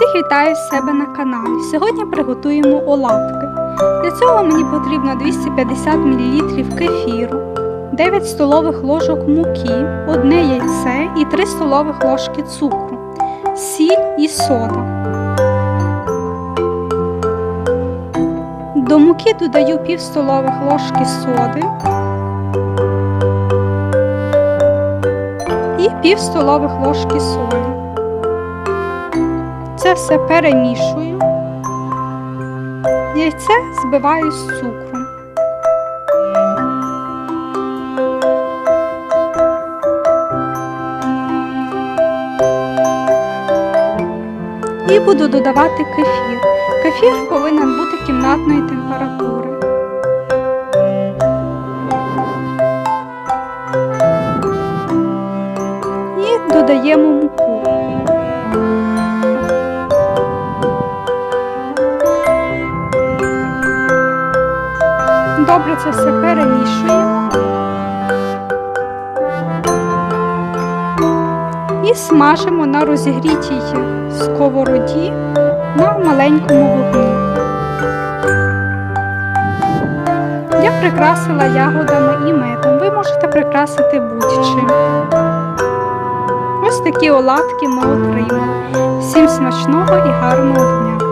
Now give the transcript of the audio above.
Всіх вітаю себе на каналі. Сьогодні приготуємо оладки. Для цього мені потрібно 250 мл кефіру, 9 столових ложок муки, 1 яйце і 3 столових ложки цукру, сіль і сода. До муки додаю пів столових ложки соди і пів столових ложки солі. Це все перемішую. Яйце збиваю з цукром. І буду додавати кефір. Кефір повинен бути кімнатної температури. І додаємо муку. Добре це все перемішуємо і смажимо на розігрітій сковороді на маленькому вогні. Я прикрасила ягодами і медом. Ви можете прикрасити будь-чим. Ось такі оладки ми отримали. Всім смачного і гарного дня!